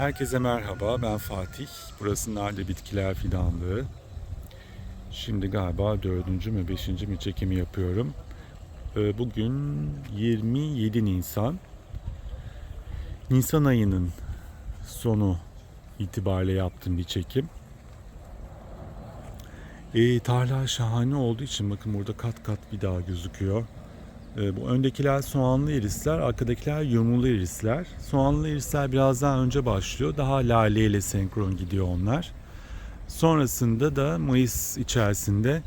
Herkese merhaba, ben Fatih. Burası Narlı Bitkiler Fidanlığı. Şimdi galiba dördüncü mü, beşinci mi çekimi yapıyorum. Ee, Bugün 27 Nisan. Nisan ayının sonu itibariyle yaptığım bir çekim. Ee, tarla şahane olduğu için bakın burada kat kat bir daha gözüküyor. Ee, bu öndekiler soğanlı irisler, arkadakiler yumrulu irisler. Soğanlı irisler biraz daha önce başlıyor. Daha lale ile senkron gidiyor onlar. Sonrasında da Mayıs içerisinde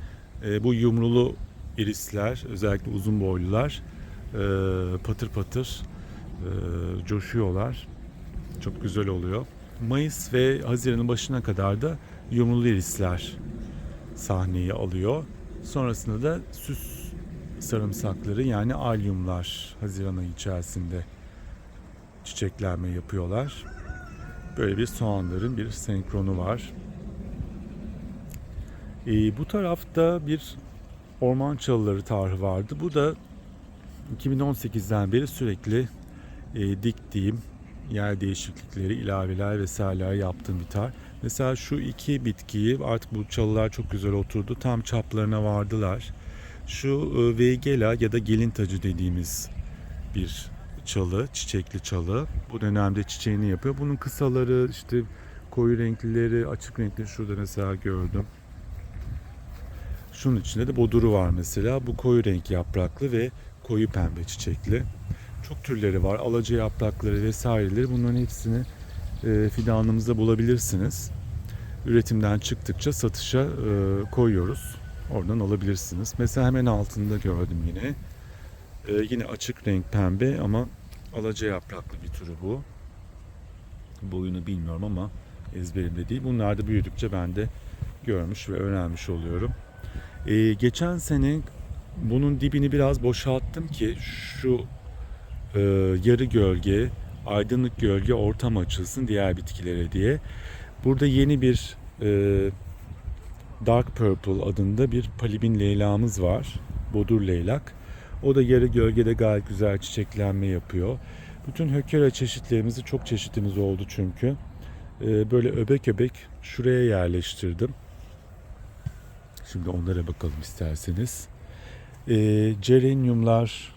e, bu yumrulu irisler, özellikle uzun boylular e, patır patır e, coşuyorlar. Çok güzel oluyor. Mayıs ve Haziran'ın başına kadar da yumrulu irisler sahneyi alıyor. Sonrasında da süs sarımsakları yani alyumlar Haziran ayı içerisinde çiçeklenme yapıyorlar. Böyle bir soğanların bir senkronu var. Ee, bu tarafta bir orman çalıları tarhı vardı. Bu da 2018'den beri sürekli e, diktiğim yer değişiklikleri, ilaveler vesaireler yaptığım bir tar. Mesela şu iki bitkiyi artık bu çalılar çok güzel oturdu. Tam çaplarına vardılar. Şu e, Veigela ya da gelin tacı dediğimiz bir çalı, çiçekli çalı. Bu dönemde çiçeğini yapıyor. Bunun kısaları işte koyu renklileri, açık renkli şurada mesela gördüm. Şunun içinde de boduru var mesela. Bu koyu renk yapraklı ve koyu pembe çiçekli. Çok türleri var. Alaca yaprakları vesaireleri. Bunların hepsini e, fidanımızda bulabilirsiniz. Üretimden çıktıkça satışa e, koyuyoruz. Oradan alabilirsiniz. Mesela hemen altında gördüm yine. Ee, yine açık renk pembe ama alaca yapraklı bir türü bu. Boyunu bilmiyorum ama ezberimde değil. Bunlar da büyüdükçe ben de görmüş ve öğrenmiş oluyorum. Ee, geçen sene bunun dibini biraz boşalttım ki şu e, yarı gölge, aydınlık gölge ortam açılsın diğer bitkilere diye. Burada yeni bir e, Dark Purple adında bir palibin leylamız var. Bodur leylak. O da yarı gölgede gayet güzel çiçeklenme yapıyor. Bütün hökera çeşitlerimizi çok çeşitimiz oldu çünkü. Ee, böyle öbek öbek şuraya yerleştirdim. Şimdi onlara bakalım isterseniz. Ee, Cerenyumlar,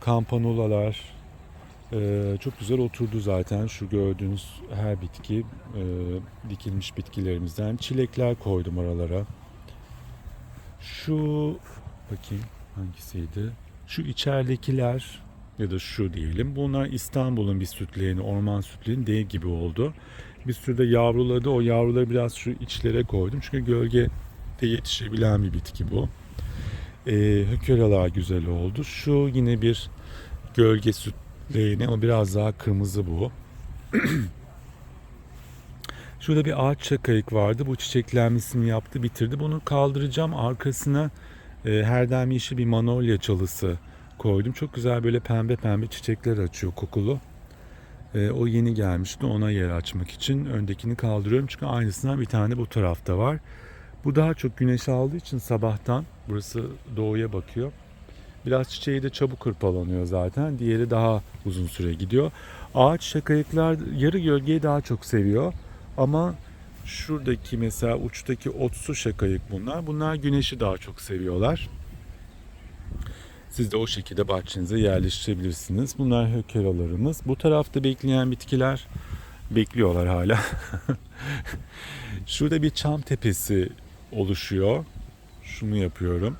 kampanulalar ee, çok güzel oturdu zaten. Şu gördüğünüz her bitki e, dikilmiş bitkilerimizden. Çilekler koydum aralara. Şu bakayım hangisiydi? Şu içeridekiler ya da şu diyelim. Bunlar İstanbul'un bir sütlerini, orman sütlerini dev gibi oldu. Bir sürü de yavruladı. O yavruları biraz şu içlere koydum. Çünkü gölgede yetişebilen bir bitki bu. Ee, hökeralar güzel oldu. Şu yine bir gölge süt leğeni ama biraz daha kırmızı bu. Şurada bir ağaç çakayık vardı. Bu çiçeklenmesini yaptı, bitirdi. Bunu kaldıracağım. Arkasına e, herdem yeşil bir manolya çalısı koydum. Çok güzel böyle pembe pembe çiçekler açıyor kokulu. E, o yeni gelmişti. Ona yer açmak için öndekini kaldırıyorum. Çünkü aynısından bir tane bu tarafta var. Bu daha çok güneş aldığı için sabahtan burası doğuya bakıyor. Biraz çiçeği de çabuk hırpalanıyor zaten. Diğeri daha uzun süre gidiyor. Ağaç şakayıklar yarı gölgeyi daha çok seviyor. Ama şuradaki mesela uçtaki otsu şakayık bunlar. Bunlar güneşi daha çok seviyorlar. Siz de o şekilde bahçenize yerleştirebilirsiniz. Bunlar hökeralarımız. Bu tarafta bekleyen bitkiler bekliyorlar hala. Şurada bir çam tepesi oluşuyor. Şunu yapıyorum.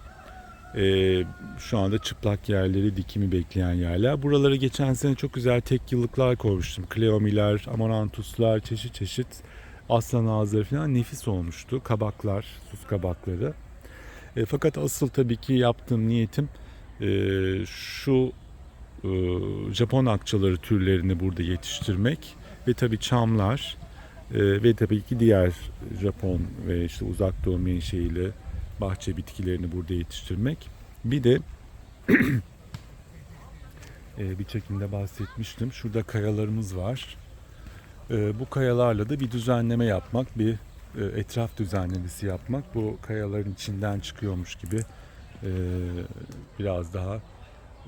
Ee, şu anda çıplak yerleri dikimi bekleyen yerler. Buralara geçen sene çok güzel tek yıllıklar koymuştum. Kleomiler, amarantuslar, çeşit çeşit aslan ağızları falan nefis olmuştu. Kabaklar, sus kabakları. E, fakat asıl tabii ki yaptığım niyetim e, şu e, Japon akçaları türlerini burada yetiştirmek ve tabii çamlar e, ve tabii ki diğer Japon ve işte uzak doğu menşeili bahçe bitkilerini burada yetiştirmek. Bir de e, bir çekimde bahsetmiştim. Şurada kayalarımız var. E, bu kayalarla da bir düzenleme yapmak, bir e, etraf düzenlemesi yapmak. Bu kayaların içinden çıkıyormuş gibi e, biraz daha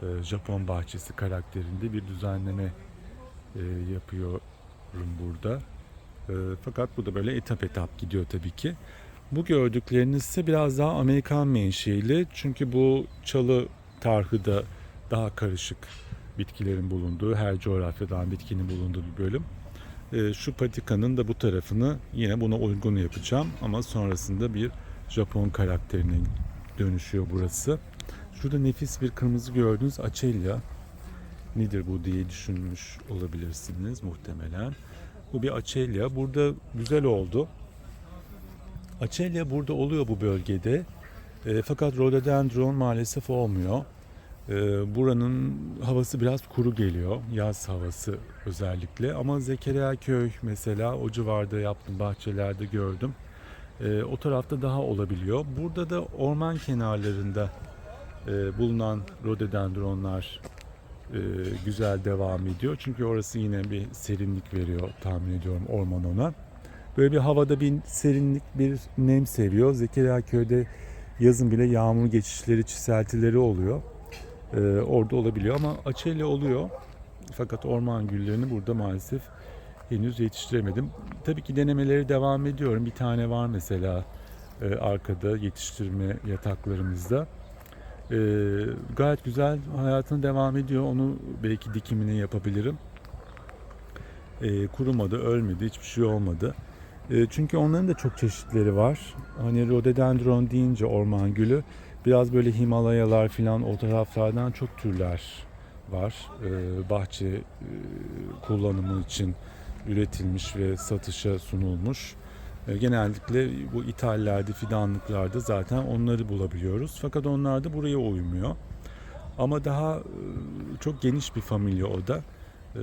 e, Japon bahçesi karakterinde bir düzenleme e, yapıyor burada. E, fakat bu da böyle etap etap gidiyor tabii ki. Bu gördükleriniz ise biraz daha Amerikan menşeili. Çünkü bu çalı tarhı da daha karışık bitkilerin bulunduğu, her coğrafyadan bitkinin bulunduğu bir bölüm. E, şu patikanın da bu tarafını yine buna uygun yapacağım. Ama sonrasında bir Japon karakterine dönüşüyor burası. Şurada nefis bir kırmızı gördüğünüz açelya. Nedir bu diye düşünmüş olabilirsiniz muhtemelen. Bu bir açelya. Burada güzel oldu. Açelya burada oluyor bu bölgede. E, fakat rhododendron maalesef olmuyor. E, buranın havası biraz kuru geliyor. Yaz havası özellikle. Ama Zekeriya Köy mesela o civarda yaptım bahçelerde gördüm. E, o tarafta daha olabiliyor. Burada da orman kenarlarında e, bulunan rhododendronlar e, güzel devam ediyor. Çünkü orası yine bir serinlik veriyor tahmin ediyorum orman ona. Böyle bir havada bir serinlik, bir nem seviyor. Zekeriya köyde yazın bile yağmur geçişleri, çiseltileri oluyor. Ee, orada olabiliyor ama açelya oluyor. Fakat orman güllerini burada maalesef henüz yetiştiremedim. Tabii ki denemeleri devam ediyorum. Bir tane var mesela e, arkada yetiştirme yataklarımızda. Ee, gayet güzel hayatına devam ediyor. Onu belki dikimini yapabilirim. Ee, kurumadı, ölmedi, hiçbir şey olmadı. E, çünkü onların da çok çeşitleri var. Hani rhododendron deyince orman gülü biraz böyle Himalayalar filan o taraflardan çok türler var. E, bahçe e, kullanımı için üretilmiş ve satışa sunulmuş. E, genellikle bu ithallerde, fidanlıklarda zaten onları bulabiliyoruz. Fakat onlar da buraya uymuyor. Ama daha e, çok geniş bir familya o da. Ee,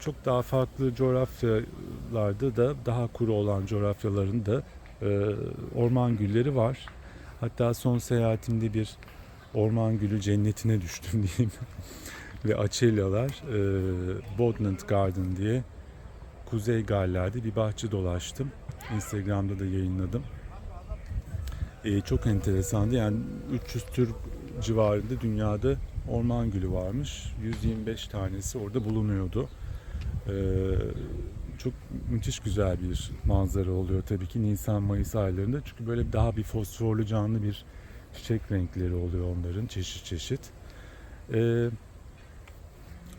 çok daha farklı coğrafyalarda da daha kuru olan coğrafyaların da e, orman gülleri var. Hatta son seyahatimde bir orman gülü cennetine düştüm diyeyim. Ve açelyalar e, Bodland Garden diye Kuzey Galler'de bir bahçe dolaştım. Instagram'da da yayınladım. E, çok enteresandı. Yani 300 tür civarında dünyada orman gülü varmış. 125 tanesi orada bulunuyordu. Ee, çok müthiş güzel bir manzara oluyor tabii ki Nisan-Mayıs aylarında. Çünkü böyle daha bir fosforlu canlı bir çiçek renkleri oluyor onların çeşit çeşit. Ee,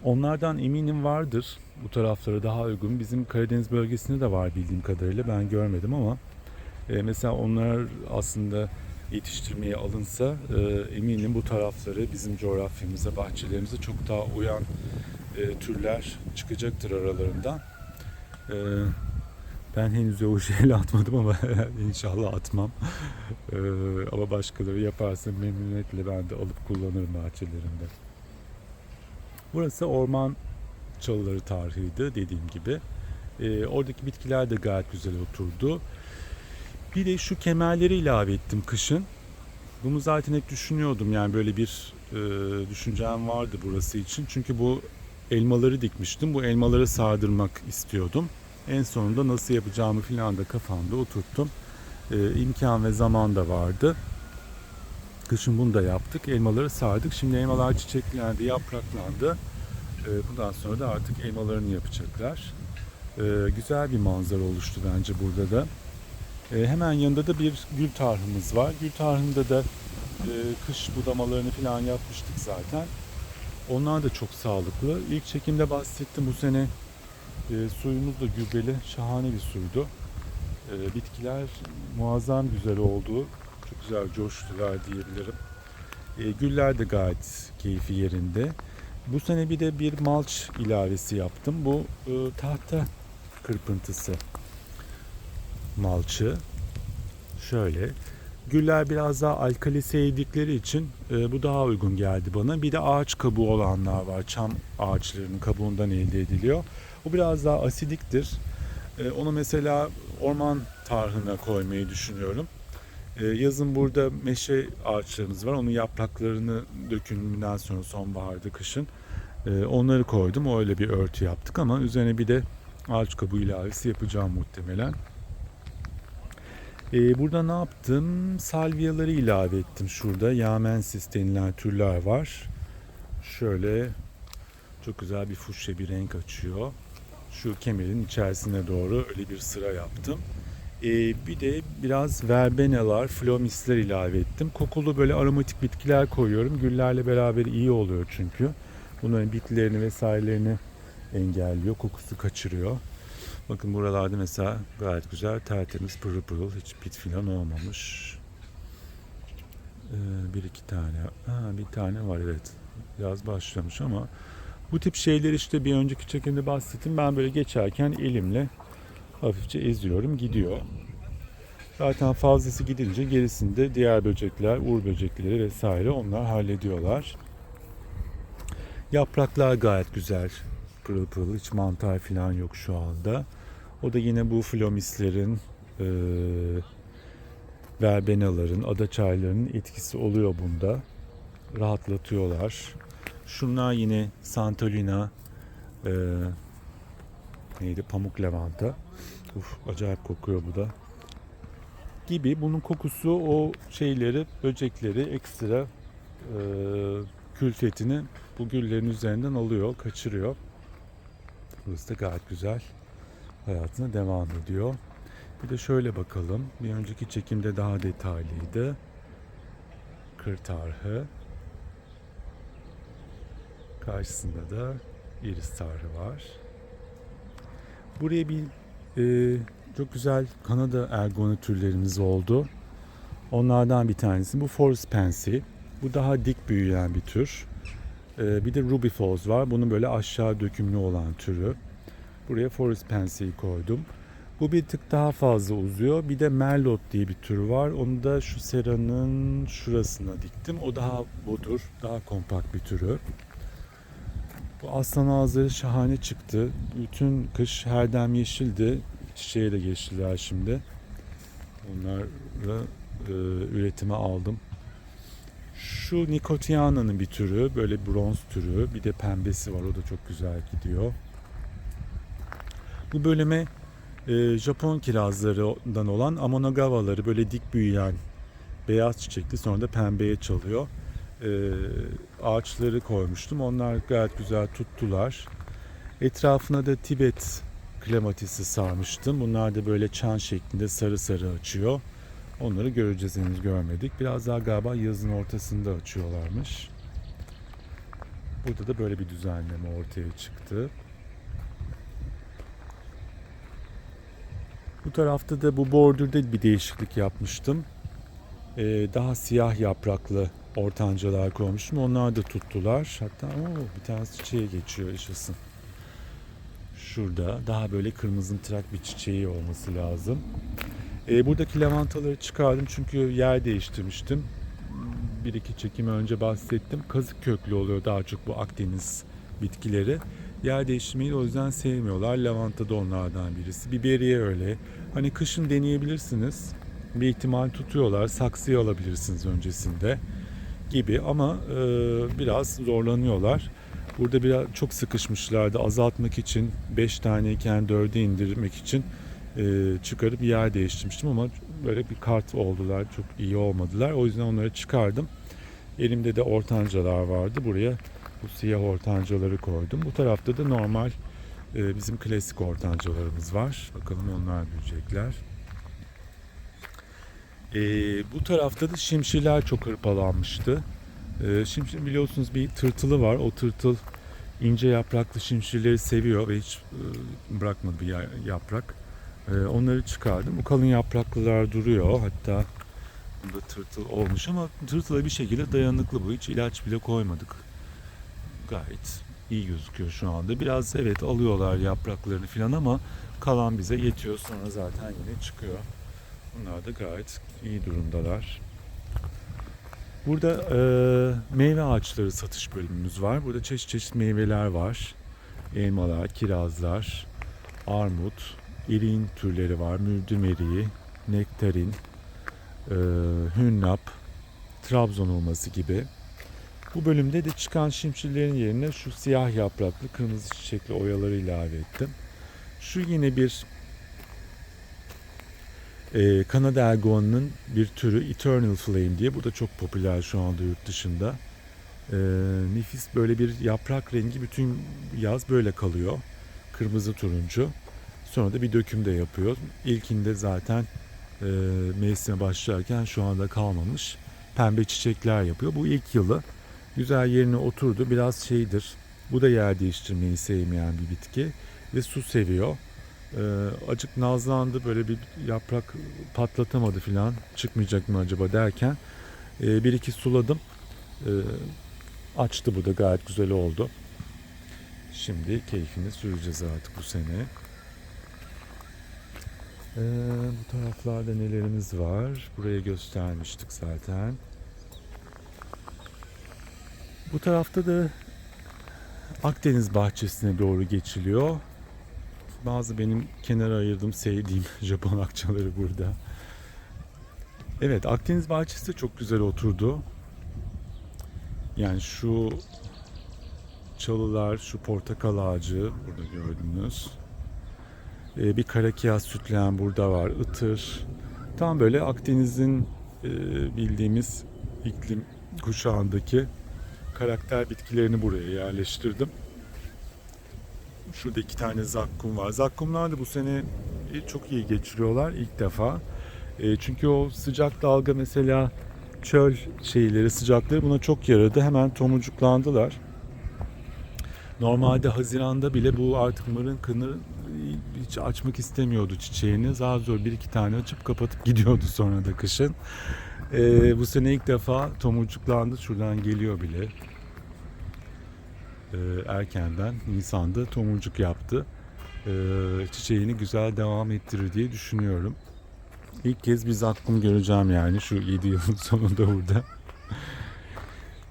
onlardan eminim vardır bu taraflara daha uygun. Bizim Karadeniz bölgesinde de var bildiğim kadarıyla ben görmedim ama e, mesela onlar aslında yetiştirmeye alınsa e, eminim bu tarafları bizim coğrafyamıza, bahçelerimize çok daha uyan e, türler çıkacaktır aralarından. E, ben henüz o şeyle atmadım ama inşallah atmam. E, ama başkaları yaparsa memnuniyetle ben de alıp kullanırım bahçelerimde. Burası orman çalıları tarihiydi dediğim gibi. E, oradaki bitkiler de gayet güzel oturdu. Bir de şu kemerleri ilave ettim kışın. Bunu zaten hep düşünüyordum yani böyle bir e, düşüncem vardı burası için. Çünkü bu elmaları dikmiştim. Bu elmaları sardırmak istiyordum. En sonunda nasıl yapacağımı filan da kafamda oturttum. E, imkan ve zaman da vardı. Kışın bunu da yaptık. Elmaları sardık. Şimdi elmalar çiçeklendi, yapraklandı. E, bundan sonra da artık elmalarını yapacaklar. E, güzel bir manzara oluştu bence burada da. E, hemen yanında da bir gül tarhımız var. Gül tarhında da e, kış budamalarını falan yapmıştık zaten. Onlar da çok sağlıklı. İlk çekimde bahsettim bu sene e, suyumuz da gübreli, şahane bir suydu. E, bitkiler muazzam güzel oldu. Çok güzel coştular diyebilirim. E, güller de gayet keyfi yerinde. Bu sene bir de bir malç ilavesi yaptım. Bu e, tahta kırpıntısı malçı. Şöyle. Güller biraz daha alkali sevdikleri için e, bu daha uygun geldi bana. Bir de ağaç kabuğu olanlar var. Çam ağaçlarının kabuğundan elde ediliyor. O biraz daha asidiktir. E, onu mesela orman tarhına koymayı düşünüyorum. E, yazın burada meşe ağaçlarımız var. Onun yapraklarını dökümünden sonra sonbaharda, kışın e, onları koydum. Öyle bir örtü yaptık ama üzerine bir de ağaç kabuğu ilavesi yapacağım muhtemelen. Ee, burada ne yaptım? Salviyaları ilave ettim şurada. Yamensis denilen türler var. Şöyle çok güzel bir fuşya bir renk açıyor. Şu kemerin içerisine doğru öyle bir sıra yaptım. Ee, bir de biraz verbenalar, flomisler ilave ettim. Kokulu böyle aromatik bitkiler koyuyorum. Güllerle beraber iyi oluyor çünkü. Bunların bitkilerini vesairelerini engelliyor. Kokusu kaçırıyor. Bakın buralarda mesela gayet güzel tertemiz pırıl pırıl hiç bit filan olmamış. Ee, bir iki tane. Ha, bir tane var evet. Yaz başlamış ama bu tip şeyler işte bir önceki çekimde bahsettim. Ben böyle geçerken elimle hafifçe eziyorum gidiyor. Zaten fazlası gidince gerisinde diğer böcekler, uğur böcekleri vesaire onlar hallediyorlar. Yapraklar gayet güzel. Pırıl pırıl hiç mantar falan yok şu anda. O da yine bu flomislerin eee verbenaların, ada çaylarının etkisi oluyor bunda. Rahatlatıyorlar. Şunlar yine Santolina eee neydi? Pamuk lavanta. Uf, acayip kokuyor bu da. Gibi bunun kokusu o şeyleri, böcekleri ekstra eee külfetini bu güllerin üzerinden alıyor, kaçırıyor. Burası da gayet güzel. Hayatına devam ediyor. Bir de şöyle bakalım. Bir önceki çekimde daha detaylıydı. Kır tarhı. Karşısında da iris tarhı var. Buraya bir e, çok güzel Kanada ergonu türlerimiz oldu. Onlardan bir tanesi bu Forest Pansy. Bu daha dik büyüyen bir tür. E, bir de Ruby Falls var. Bunun böyle aşağı dökümlü olan türü. Buraya Forest Pansy'yi koydum. Bu bir tık daha fazla uzuyor. Bir de Merlot diye bir tür var. Onu da şu seranın şurasına diktim. O daha budur. Daha kompakt bir türü. Bu aslan ağızları şahane çıktı. Bütün kış herdem yeşildi. Çiçeğe de geçtiler şimdi. Onları e, üretime aldım. Şu Nicotiana'nın bir türü. Böyle bronz türü. Bir de pembesi var. O da çok güzel gidiyor. Bu bölüme e, Japon kirazlarından olan Amonogavaları böyle dik büyüyen beyaz çiçekli sonra da pembeye çalıyor. E, ağaçları koymuştum. Onlar gayet güzel tuttular. Etrafına da Tibet klematisi sarmıştım. Bunlar da böyle çan şeklinde sarı sarı açıyor. Onları göreceğiz henüz görmedik. Biraz daha galiba yazın ortasında açıyorlarmış. Burada da böyle bir düzenleme ortaya çıktı. Bu tarafta da bu bordürde bir değişiklik yapmıştım. Ee, daha siyah yapraklı ortancalar koymuştum. Onlar da tuttular. Hatta oo, bir tanesi çiçeğe geçiyor yaşasın. Şurada daha böyle kırmızı trak bir çiçeği olması lazım. Ee, buradaki lavantaları çıkardım çünkü yer değiştirmiştim. Bir iki çekim önce bahsettim. Kazık köklü oluyor daha çok bu Akdeniz bitkileri. Yer değiştirmeyi o yüzden sevmiyorlar. Lavanta da onlardan birisi. Biberiye öyle. Hani kışın deneyebilirsiniz. Bir ihtimal tutuyorlar. Saksıya alabilirsiniz öncesinde gibi ama e, biraz zorlanıyorlar. Burada biraz çok sıkışmışlardı. Azaltmak için 5 taneyken 4'e indirmek için e, çıkarıp yer değiştirmiştim ama böyle bir kart oldular. Çok iyi olmadılar. O yüzden onları çıkardım. Elimde de ortancalar vardı. Buraya bu siyah ortancaları koydum. Bu tarafta da normal e, bizim klasik ortancalarımız var. Bakalım onlar büyüyecekler. E, bu tarafta da şimşirler çok hırpalanmıştı. E, şimşir biliyorsunuz bir tırtılı var. O tırtıl ince yapraklı şimşirleri seviyor ve hiç e, bırakmadı bir ya- yaprak. E, onları çıkardım. Bu kalın yapraklılar duruyor. Hatta bunda tırtıl olmuş ama tırtıla bir şekilde dayanıklı bu. Hiç ilaç bile koymadık gayet iyi gözüküyor şu anda. Biraz evet alıyorlar yapraklarını falan ama kalan bize yetiyor. Sonra zaten yine çıkıyor. Bunlar da gayet iyi durumdalar. Burada e, meyve ağaçları satış bölümümüz var. Burada çeşit çeşit meyveler var. Elmalar, kirazlar, armut, irin türleri var. Mürdüm eriği, nektarin, e, hünnap, Trabzon olması gibi. Bu bölümde de çıkan şimşirlerin yerine şu siyah yapraklı kırmızı çiçekli oyaları ilave ettim. Şu yine bir e, Kanada ergonunun bir türü Eternal Flame diye. Bu da çok popüler şu anda yurt dışında. E, nefis böyle bir yaprak rengi bütün yaz böyle kalıyor. kırmızı turuncu. Sonra da bir döküm de yapıyor. İlkinde zaten e, mevsime başlarken şu anda kalmamış. Pembe çiçekler yapıyor. Bu ilk yılı. Güzel yerine oturdu. Biraz şeydir. Bu da yer değiştirmeyi sevmeyen bir bitki. Ve su seviyor. E, acık nazlandı. Böyle bir yaprak patlatamadı filan. Çıkmayacak mı acaba derken. e, bir iki suladım. E, açtı bu da gayet güzel oldu. Şimdi keyfini süreceğiz artık bu sene. Ee, bu taraflarda nelerimiz var? Buraya göstermiştik zaten. Bu tarafta da Akdeniz bahçesine doğru geçiliyor. Bazı benim kenara ayırdığım sevdiğim Japon akçaları burada. Evet Akdeniz bahçesi de çok güzel oturdu. Yani şu çalılar, şu portakal ağacı burada gördünüz. Ee, bir karakiraz sütleyen burada var. Itır. Tam böyle Akdeniz'in e, bildiğimiz iklim kuşağındaki karakter bitkilerini buraya yerleştirdim. Şurada iki tane zakkum var. Zakkumlar da bu sene e, çok iyi geçiriyorlar ilk defa. E, çünkü o sıcak dalga mesela çöl şeyleri, sıcakları buna çok yaradı. Hemen tomurcuklandılar. Normalde Haziran'da bile bu artık mırın kınır hiç açmak istemiyordu çiçeğini. Zar zor bir iki tane açıp kapatıp gidiyordu sonra da kışın. Ee, bu sene ilk defa tomurcuklandı. Şuradan geliyor bile. Ee, erkenden Nisan'da tomurcuk yaptı. Ee, çiçeğini güzel devam ettirir diye düşünüyorum. İlk kez bir zakkum göreceğim yani şu 7 yılın sonunda burada.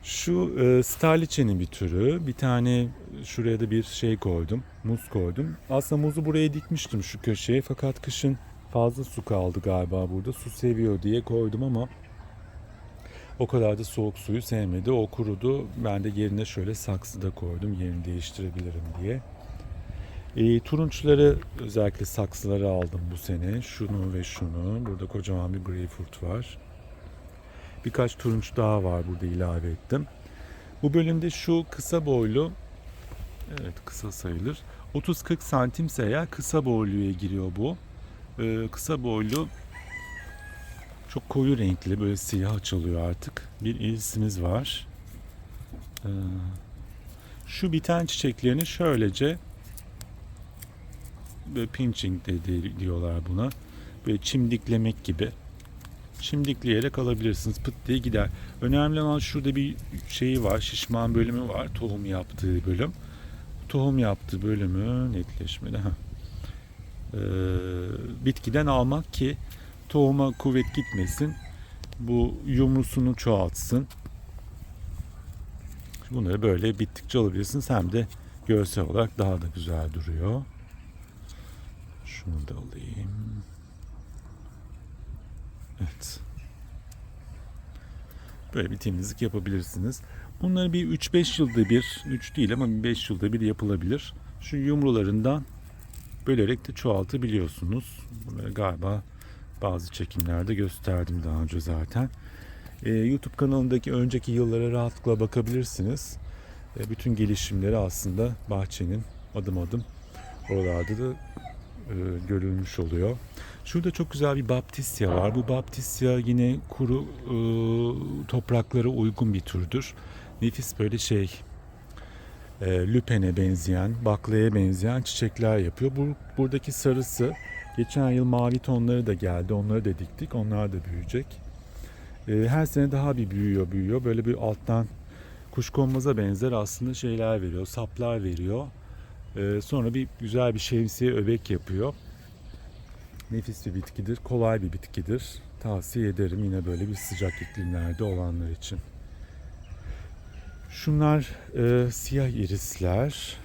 Şu e, starliçenin bir türü. Bir tane şuraya da bir şey koydum. Muz koydum. Aslında muzu buraya dikmiştim şu köşeye. Fakat kışın fazla su kaldı galiba burada. Su seviyor diye koydum ama o kadar da soğuk suyu sevmedi. O kurudu. Ben de yerine şöyle saksıda koydum. Yerini değiştirebilirim diye. E, turunçları özellikle saksılara aldım bu sene. Şunu ve şunu. Burada kocaman bir greyfurt var. Birkaç turunç daha var burada ilave ettim. Bu bölümde şu kısa boylu evet kısa sayılır. 30-40 santimse eğer kısa boyluya giriyor bu. Ee, kısa boylu çok koyu renkli böyle siyah açılıyor artık. Bir irisimiz var. Ee, şu biten çiçeklerini şöylece böyle pinching de diyorlar buna. Böyle çimdiklemek gibi çimdikleyerek alabilirsiniz. Pıt diye gider. Önemli olan şurada bir şeyi var. Şişman bölümü var. Tohum yaptığı bölüm. Tohum yaptığı bölümü netleşmedi. Ee, bitkiden almak ki tohuma kuvvet gitmesin. Bu yumrusunu çoğaltsın. Bunları böyle bittikçe alabilirsiniz. Hem de görsel olarak daha da güzel duruyor. Şunu da alayım. Evet. Böyle bir temizlik yapabilirsiniz. Bunları bir 3-5 yılda bir, 3 değil ama 5 yılda bir yapılabilir. Şu yumrularından bölerek de çoğaltabiliyorsunuz. Bunları galiba bazı çekimlerde gösterdim daha önce zaten. Ee, YouTube kanalındaki önceki yıllara rahatlıkla bakabilirsiniz. Ee, bütün gelişimleri aslında bahçenin adım adım oralarda da e, görülmüş oluyor. Şurada çok güzel bir baptisya var. Bu baptisya yine kuru e, topraklara uygun bir türdür. Nefis böyle şey e, lüpene benzeyen, baklaya benzeyen çiçekler yapıyor. Bu, buradaki sarısı geçen yıl mavi tonları da geldi. Onları da diktik. Onlar da büyüyecek. E, her sene daha bir büyüyor, büyüyor. Böyle bir alttan kuşkonmaza benzer aslında şeyler veriyor, saplar veriyor. E, sonra bir güzel bir şemsiye öbek yapıyor. Nefis bir bitkidir, kolay bir bitkidir. Tavsiye ederim yine böyle bir sıcak iklimlerde olanlar için. Şunlar e, siyah irisler.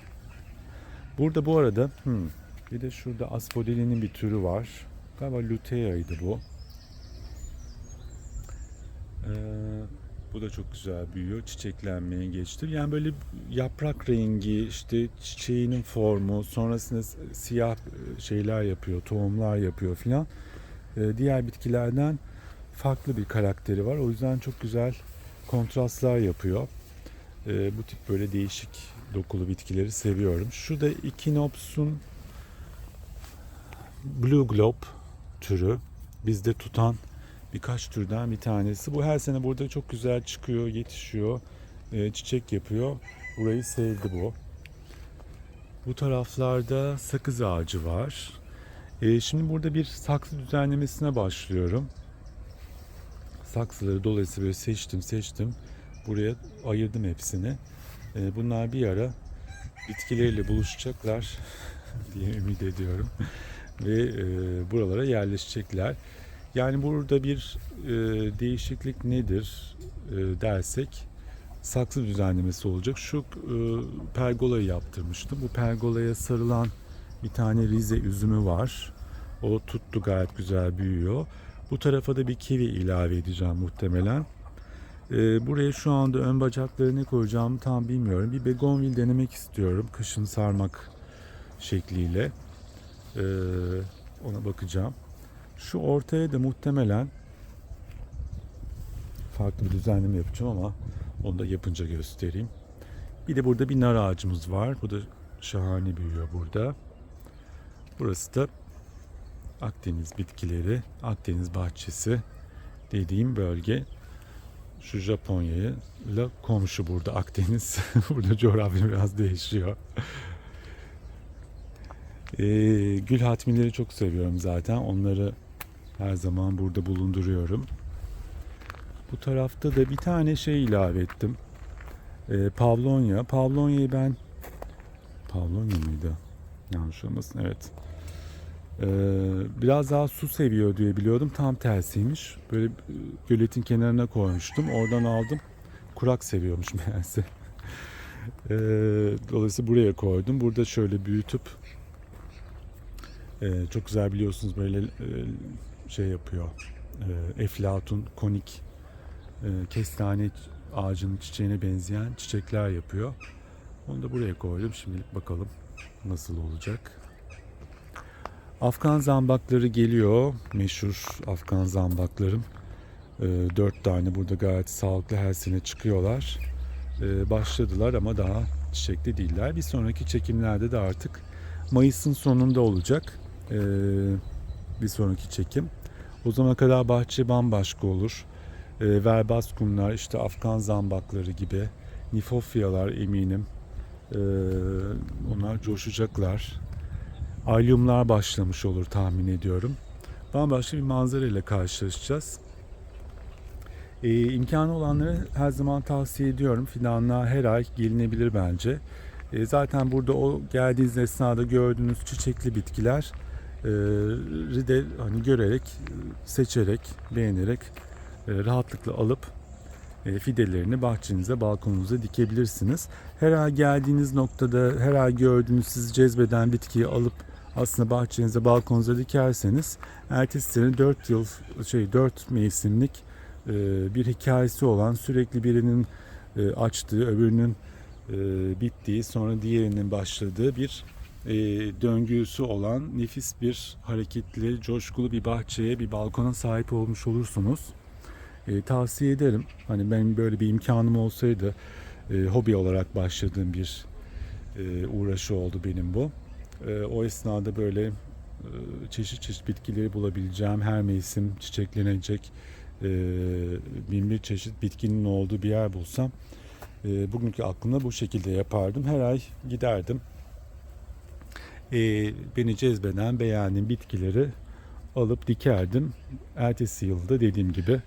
Burada bu arada hmm, bir de şurada aspodilinin bir türü var. Galiba lutea'ydı bu. Ee, bu da çok güzel büyüyor. Çiçeklenmeye geçti. Yani böyle yaprak rengi, işte çiçeğinin formu, sonrasında siyah şeyler yapıyor, tohumlar yapıyor filan. Ee, diğer bitkilerden farklı bir karakteri var. O yüzden çok güzel kontrastlar yapıyor. Ee, bu tip böyle değişik dokulu bitkileri seviyorum. Şu da Echinops'un Blue Globe türü. Bizde tutan birkaç türden bir tanesi. Bu her sene burada çok güzel çıkıyor, yetişiyor, e, çiçek yapıyor. Burayı sevdi bu. Bu taraflarda sakız ağacı var. E, şimdi burada bir saksı düzenlemesine başlıyorum. Saksıları dolayısıyla böyle seçtim seçtim. Buraya ayırdım hepsini. E, bunlar bir ara bitkileriyle buluşacaklar diye ümit ediyorum. Ve e, buralara yerleşecekler. Yani burada bir e, değişiklik nedir e, dersek saksı düzenlemesi olacak. Şu e, pergolayı yaptırmıştım. Bu pergolaya sarılan bir tane Rize üzümü var. O tuttu gayet güzel büyüyor. Bu tarafa da bir kivi ilave edeceğim muhtemelen. E, buraya şu anda ön bacakları ne koyacağımı tam bilmiyorum. Bir begonvil denemek istiyorum. Kışın sarmak şekliyle. E, ona bakacağım. Şu ortaya da muhtemelen farklı bir düzenleme yapacağım ama onu da yapınca göstereyim. Bir de burada bir nar ağacımız var. Bu da şahane büyüyor burada. Burası da Akdeniz bitkileri, Akdeniz bahçesi dediğim bölge. Şu Japonya'ya ile komşu burada Akdeniz. burada coğrafya biraz değişiyor. Ee, gül hatmileri çok seviyorum zaten. Onları her zaman burada bulunduruyorum. Bu tarafta da bir tane şey ilave ettim. Ee, Pavlonya. Pavlonya'yı ben Pavlonya mıydı? Yanlış olmasın. Evet. Ee, biraz daha su seviyor diye biliyordum. Tam tersiymiş. Böyle e, göletin kenarına koymuştum. Oradan aldım. Kurak seviyormuş meğerse. Ee, dolayısıyla buraya koydum. Burada şöyle büyütüp e, çok güzel biliyorsunuz böyle e, şey yapıyor. Eflatun konik kestane ağacının çiçeğine benzeyen çiçekler yapıyor. Onu da buraya koydum. Şimdilik bakalım nasıl olacak. Afgan zambakları geliyor. Meşhur Afgan zambaklarım. E, dört tane burada gayet sağlıklı her sene çıkıyorlar. E, başladılar ama daha çiçekli değiller. Bir sonraki çekimlerde de artık Mayıs'ın sonunda olacak. E, bir sonraki çekim. O zamana kadar bahçe bambaşka olur. E, verbas kumlar, işte Afgan zambakları gibi nifofyalar eminim. E, onlar coşacaklar. Alyumlar başlamış olur tahmin ediyorum. Bambaşka bir manzara ile karşılaşacağız. E, imkanı olanlara her zaman tavsiye ediyorum. Fidanlığa her ay gelinebilir bence. E, zaten burada o geldiğiniz esnada gördüğünüz çiçekli bitkiler e, de hani görerek, seçerek, beğenerek e, rahatlıkla alıp e, fidelerini bahçenize, balkonunuza dikebilirsiniz. Her ay geldiğiniz noktada her ay gördüğünüz sizi cezbeden bitkiyi alıp aslında bahçenize, balkonunuza dikerseniz ertesi sene 4 yıl şey 4 mevsimlik e, bir hikayesi olan sürekli birinin e, açtığı, öbürünün e, bittiği, sonra diğerinin başladığı bir e, döngüsü olan nefis bir hareketli, coşkulu bir bahçeye, bir balkona sahip olmuş olursunuz. E, tavsiye ederim. Hani benim böyle bir imkanım olsaydı e, hobi olarak başladığım bir e, uğraşı oldu benim bu. E, o esnada böyle e, çeşit çeşit bitkileri bulabileceğim, her mevsim çiçeklenecek e, bin bir çeşit bitkinin olduğu bir yer bulsam e, bugünkü aklımda bu şekilde yapardım. Her ay giderdim. E, beni cezbeden, beğendiğim bitkileri alıp dikerdim. Ertesi yılda dediğim gibi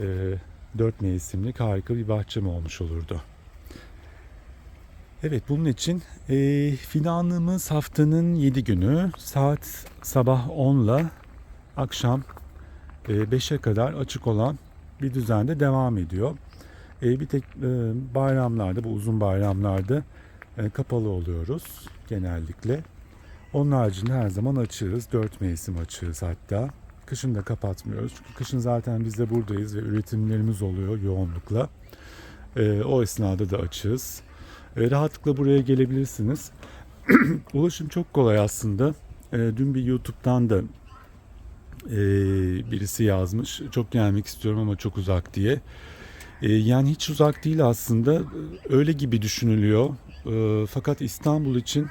e, dört mevsimlik harika bir bahçem olmuş olurdu. Evet bunun için e, fidanlığımız haftanın 7 günü saat sabah 10 ile akşam e, 5'e kadar açık olan bir düzende devam ediyor. E, bir tek e, bayramlarda bu uzun bayramlarda e, kapalı oluyoruz genellikle. Onun haricinde her zaman açığız. Dört mevsim açığız hatta. Kışın da kapatmıyoruz. Çünkü kışın zaten biz de buradayız ve üretimlerimiz oluyor yoğunlukla. E, o esnada da açığız. E, rahatlıkla buraya gelebilirsiniz. Ulaşım çok kolay aslında. E, dün bir YouTube'dan da e, birisi yazmış. Çok gelmek istiyorum ama çok uzak diye. Yani hiç uzak değil aslında. Öyle gibi düşünülüyor. Fakat İstanbul için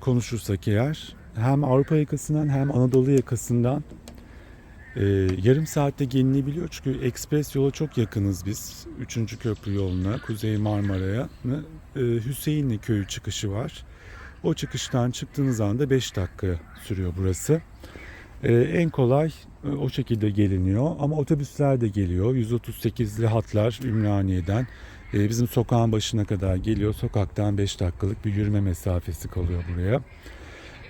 konuşursak eğer hem Avrupa yakasından hem Anadolu yakasından e, yarım saatte gelinebiliyor. Çünkü ekspres yola çok yakınız biz. Üçüncü köprü yoluna, Kuzey Marmara'ya. E, Hüseyinli köyü çıkışı var. O çıkıştan çıktığınız anda 5 dakika sürüyor burası. E, en kolay e, o şekilde geliniyor ama otobüsler de geliyor. 138'li hatlar Ümraniye'den e, bizim sokağın başına kadar geliyor. Sokaktan 5 dakikalık bir yürüme mesafesi kalıyor buraya.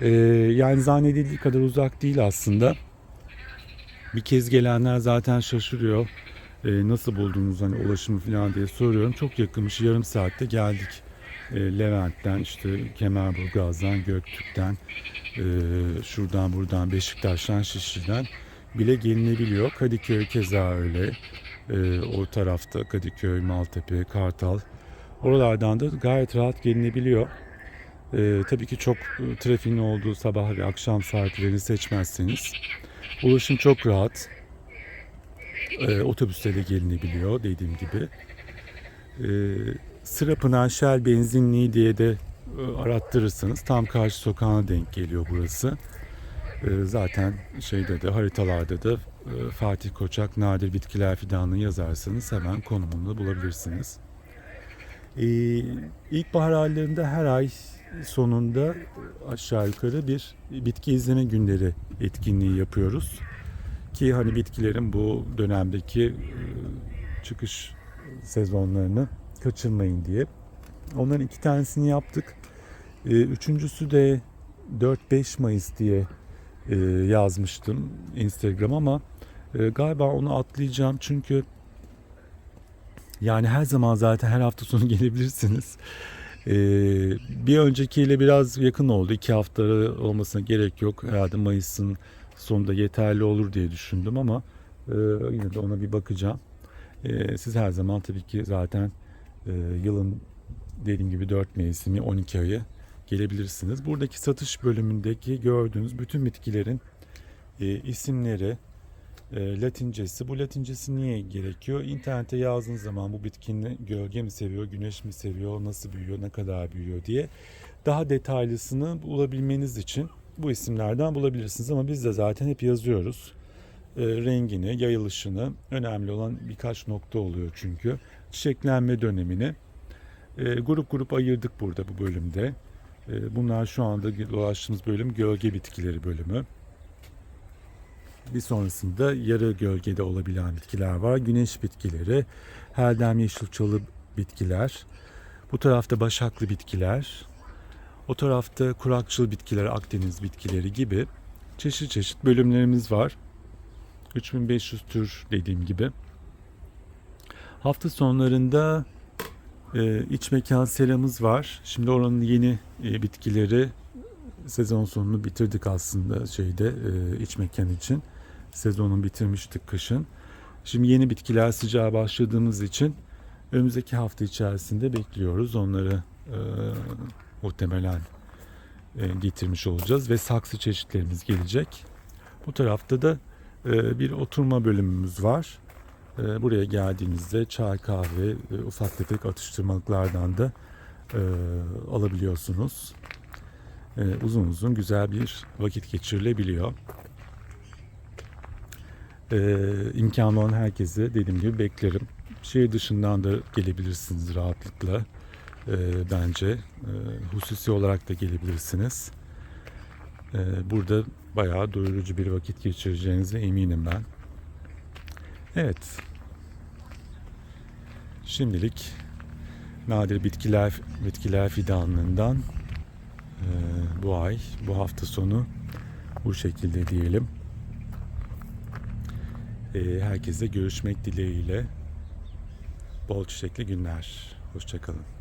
E, yani zannedildiği kadar uzak değil aslında. Bir kez gelenler zaten şaşırıyor. E, nasıl buldunuz hani ulaşımı falan diye soruyorum. Çok yakınmış yarım saatte geldik. E, Levent'ten işte Kemerburgaz'dan Göktürk'ten e, şuradan buradan Beşiktaş'tan Şişli'den bile gelinebiliyor. Kadıköy keza öyle. E, o tarafta Kadıköy, Maltepe, Kartal. Oralardan da gayet rahat gelinebiliyor. E, tabii ki çok e, trafiğin olduğu sabah ve akşam saatlerini seçmezseniz ulaşım çok rahat. E, otobüsle de gelinebiliyor dediğim gibi. E, Sırapınar Shell benzinliği diye de e, arattırırsanız tam karşı sokağına denk geliyor burası. E, zaten şeyde de haritalarda da e, Fatih Koçak Nadir Bitkiler Fidanlığı yazarsanız hemen konumunu bulabilirsiniz. E, ilkbahar aylarında her ay sonunda aşağı yukarı bir bitki izleme günleri etkinliği yapıyoruz. Ki hani bitkilerin bu dönemdeki e, çıkış sezonlarını kaçırmayın diye. Onların iki tanesini yaptık. E, üçüncüsü de 4-5 Mayıs diye e, yazmıştım Instagram ama galiba onu atlayacağım çünkü yani her zaman zaten her hafta sonu gelebilirsiniz. E, bir öncekiyle biraz yakın oldu. iki hafta olmasına gerek yok. Herhalde Mayıs'ın sonunda yeterli olur diye düşündüm ama e, yine de ona bir bakacağım. E, siz her zaman tabii ki zaten e, yılın dediğim gibi 4 mevsimi 12 ayı gelebilirsiniz. Buradaki satış bölümündeki gördüğünüz bütün bitkilerin e, isimleri, e, latincesi. Bu latincesi niye gerekiyor? İnternete yazdığınız zaman bu bitkinin gölge mi seviyor, güneş mi seviyor, nasıl büyüyor, ne kadar büyüyor diye daha detaylısını bulabilmeniz için bu isimlerden bulabilirsiniz. Ama biz de zaten hep yazıyoruz. E, rengini, yayılışını, önemli olan birkaç nokta oluyor çünkü. Çiçeklenme dönemini e, grup grup ayırdık burada bu bölümde. E, bunlar şu anda dolaştığımız bölüm gölge bitkileri bölümü. Bir sonrasında yarı gölgede olabilen bitkiler var. Güneş bitkileri, herdem yeşil çalı bitkiler. Bu tarafta başaklı bitkiler. O tarafta kurakçıl bitkiler, Akdeniz bitkileri gibi çeşit çeşit bölümlerimiz var. 3500 tür dediğim gibi. Hafta sonlarında e, iç mekan seramız var. Şimdi oranın yeni e, bitkileri sezon sonunu bitirdik aslında şeyde e, iç mekan için. Sezonu bitirmiştik kışın. Şimdi yeni bitkiler sıcağa başladığımız için önümüzdeki hafta içerisinde bekliyoruz. Onları e, muhtemelen e, getirmiş olacağız ve saksı çeşitlerimiz gelecek. Bu tarafta da e, bir oturma bölümümüz var. E, buraya geldiğinizde çay, kahve, e, ufak tefek atıştırmalıklardan da e, alabiliyorsunuz. E, uzun uzun güzel bir vakit geçirilebiliyor. E, imkanı olan herkese dediğim gibi beklerim. Şehir dışından da gelebilirsiniz rahatlıkla e, bence. E, hususi olarak da gelebilirsiniz. E, burada bayağı doyurucu bir vakit geçireceğinize eminim ben. Evet. Şimdilik nadir bitkiler bitkiler fidanlığından e, bu ay, bu hafta sonu bu şekilde diyelim. E, herkese görüşmek dileğiyle. Bol çiçekli günler. Hoşçakalın.